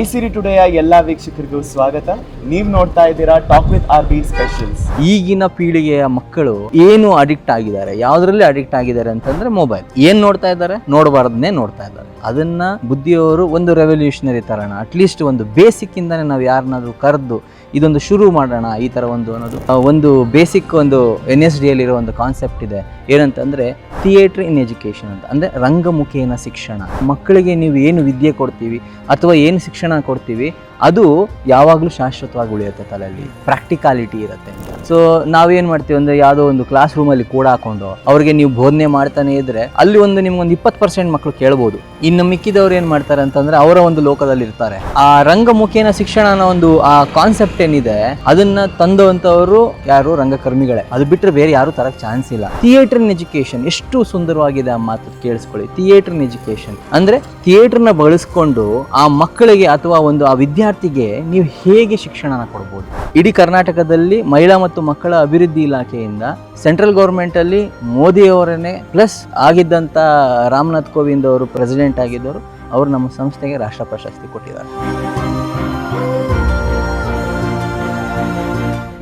ಐಸಿರಿ ಟುಡೆಯ ಎಲ್ಲ ವೀಕ್ಷಕರಿಗೂ ಸ್ವಾಗತ. ನೀವ್ ನೋಡ್ತಾ ಇದ್ದೀರಾ talk with R B specials ಈಗಿನ ಪೀಳಿಗೆಯ ಮಕ್ಕಳು ಏನು ಅಡಿಕ್ಟ್ ಆಗಿದ್ದಾರೆ, ಯಾವ್ದ್ರಲ್ಲಿ ಅಡಿಕ್ಟ್ ಆಗಿದ್ದಾರೆ ಅಂತಂದ್ರೆ ಮೊಬೈಲ್ ಏನ್ ನೋಡ್ತಾ ಇದ್ದಾರೆ? ನೋಡಬಾರ್ದನ್ನೇ ನೋಡ್ತಾ ಇದ್ದಾರೆ. ಅದನ್ನ ಬುದ್ಧಿಯವರು ಒಂದು ರೆವಲ್ಯೂಷನರಿ ತರೋಣ. ಅಟ್ಲೀಸ್ಟ್ ಒಂದು ಬೇಸಿಕ್ ಇಂದಾನೆ ನಾವು ಯಾರನ್ನಾದ್ರೂ ಕರೆದು ಇದೊಂದು ಶುರು ಮಾಡೋಣ, ಈ ತರ ಒಂದು ಅನ್ನೋದು. ಒಂದು ಬೇಸಿಕ್ ಒಂದು ಎನ್ ಎಸ್ ಡಿ ಇರೋ ಒಂದು ಕಾನ್ಸೆಪ್ಟ್ ಇದೆ. ಏನಂತಂದ್ರೆ ಥಿಯೇಟರ್ ಇನ್ ಎಜುಕೇಶನ್ ಅಂತ. ಅಂದ್ರೆ ರಂಗಮುಖೇನ ಶಿಕ್ಷಣ. ಮಕ್ಕಳಿಗೆ ನೀವು ಏನು ವಿದ್ಯೆ ಕೊಡ್ತೀವಿ ಅಥವಾ ಏನು ಶಿಕ್ಷಣ ಕೊಡ್ತೀವಿ ಅದು ಯಾವಾಗಲೂ ಶಾಶ್ವತವಾಗಿ ಉಳಿಯುತ್ತೆ ತಲೆಯಲ್ಲಿ. ಪ್ರಾಕ್ಟಿಕಾಲಿಟಿ ಇರುತ್ತೆ. ಸೊ ನಾವೇನ್ ಮಾಡ್ತೀವಿ ಅಂದ್ರೆ ಯಾವುದೋ ಒಂದು ಕ್ಲಾಸ್ ರೂಮ್ ಅಲ್ಲಿ ಕೂಡ ಹಾಕೊಂಡು, ಅವ್ರಿಗೆ ನೀವು ಬೋಧನೆ ಮಾಡ್ತಾನೆ ಇದ್ರೆ ಅಲ್ಲಿ ಒಂದು ನಿಮ್ಗೊಂದು ಇಪ್ಪತ್ತು ಪರ್ಸೆಂಟ್ ಮಕ್ಕಳು ಕೇಳ್ಬೋದು. ಇನ್ನು ಮಿಕ್ಕಿದವ್ರು ಏನ್ ಮಾಡ್ತಾರೆ ಅಂತಂದ್ರೆ ಅವರ ಒಂದು ಲೋಕದಲ್ಲಿ ಇರ್ತಾರೆ. ಆ ರಂಗಮುಖೇನ ಶಿಕ್ಷಣ ಅನ್ನೋ ಒಂದು ಆ ಕಾನ್ಸೆಪ್ಟ್ ಏನಿದೆ, ಅದನ್ನ ತಂದವಂತವರು ಯಾರು? ರಂಗಕರ್ಮಿಗಳೇ. ಅದು ಬಿಟ್ಟರೆ ಬೇರೆ ಯಾರು ತರಕ್ ಚಾನ್ಸ್ ಇಲ್ಲ. ಥಿಯೇಟರ್ ಎಜುಕೇಶನ್ ಎಷ್ಟು ಸುಂದರವಾಗಿದೆ ಆ ಮಾತು ಕೇಳಿಸ್ಕೊಳ್ಳಿ. ಥಿಯೇಟರ್ ಎಜುಕೇಶನ್ ಅಂದ್ರೆ ಥಿಯೇಟರ್ನ ಬಳಸ್ಕೊಂಡು ಆ ಮಕ್ಕಳಿಗೆ ಅಥವಾ ಒಂದು ಆ ವಿದ್ಯಾರ್ಥಿಗೆ ನೀವು ಹೇಗೆ ಶಿಕ್ಷಣನ ಕೊಡ್ಬೋದು? ಇಡೀ ಕರ್ನಾಟಕದಲ್ಲಿ ಮಹಿಳಾ ಮತ್ತು ಮಕ್ಕಳ ಅಭಿವೃದ್ಧಿ ಇಲಾಖೆಯಿಂದ ಸೆಂಟ್ರಲ್ ಗೌರ್ಮೆಂಟ್ ಅಲ್ಲಿ ಮೋದಿ ಅವರನ್ನೇ ಪ್ಲಸ್ ಆಗಿದ್ದಂತ ರಾಮನಾಥ್ ಕೋವಿಂದ್ ಅವರು ಪ್ರೆಸಿಡೆಂಟ್ ಆಗಿದ್ದವರು, ಅವರು ನಮ್ಮ ಸಂಸ್ಥೆಗೆ ರಾಷ್ಟ್ರ ಪ್ರಶಸ್ತಿ ಕೊಟ್ಟಿದ್ದಾರೆ.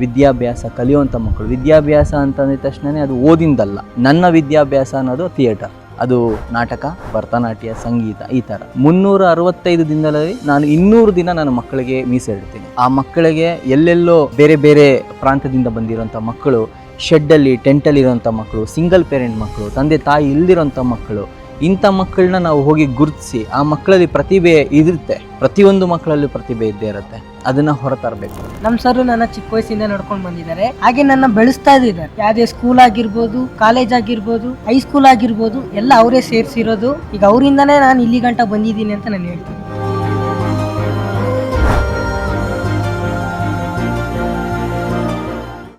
ವಿದ್ಯಾಭ್ಯಾಸ ಕಲಿಯುವಂಥ ಮಕ್ಕಳು, ವಿದ್ಯಾಭ್ಯಾಸ ಅಂತಂದ ತಕ್ಷಣನೇ ಅದು ಓದಿಂದಲ್ಲ. ನನ್ನ ವಿದ್ಯಾಭ್ಯಾಸ ಅನ್ನೋದು ಥಿಯೇಟರ್ ಅದು ನಾಟಕ, ಭರತನಾಟ್ಯ, ಸಂಗೀತ ಈ ಥರ. ಮುನ್ನೂರ ಅರವತ್ತೈದು ದಿನದಲ್ಲಿ ನಾನು ಇನ್ನೂರು ದಿನ ನಾನು ಮಕ್ಕಳಿಗೆ ಮೀಸಲಿಡ್ತೀನಿ ಆ ಮಕ್ಕಳಿಗೆ ಎಲ್ಲೆಲ್ಲೋ ಬೇರೆ ಬೇರೆ ಪ್ರಾಂತದಿಂದ ಬಂದಿರೋಂಥ ಮಕ್ಕಳು ಶೆಡ್ಡಲ್ಲಿ ಟೆಂಟಲ್ಲಿ ಇರೋಂಥ ಮಕ್ಕಳು ಸಿಂಗಲ್ ಪೇರೆಂಟ್ ಮಕ್ಕಳು, ತಂದೆ ತಾಯಿ ಇಲ್ದಿರೋಂಥ ಮಕ್ಕಳು ಇಂಥ ಮಕ್ಕಳನ್ನ ನಾವು ಹೋಗಿ ಗುರುತಿಸಿ ಆ ಮಕ್ಕಳಲ್ಲಿ ಪ್ರತಿಭೆ ಇರುತ್ತೆ. ಪ್ರತಿಯೊಂದು ಮಕ್ಕಳಲ್ಲಿ ಪ್ರತಿಭೆ ಇದ್ದೇ ಇರುತ್ತೆ. ಅದನ್ನ ಹೊರತರಬೇಕು. ನಮ್ಮ ಸರ್ ನನ್ನ ಚಿಕ್ಕ ವಯಸ್ಸಿಂದ ನಡ್ಕೊಂಡು ಬಂದಿದ್ದಾರೆ. ಹಾಗೆ ನನ್ನ ಬೆಳೆಸ್ತಾ ಇದ್ದಾರೆ. ಯಾವುದೇ ಸ್ಕೂಲ್ ಆಗಿರ್ಬೋದು ಕಾಲೇಜ್ ಆಗಿರ್ಬೋದು ಹೈಸ್ಕೂಲ್ ಆಗಿರ್ಬೋದು, ಎಲ್ಲ ಅವರೇ ಸೇರಿಸಿರೋದು. ಈಗ ಅವರಿಂದನೇ ನಾನು ಇಲ್ಲಿ ಗಂಟ ಬಂದಿದ್ದೀನಿ ಅಂತ ನಾನು ಹೇಳ್ತೀನಿ.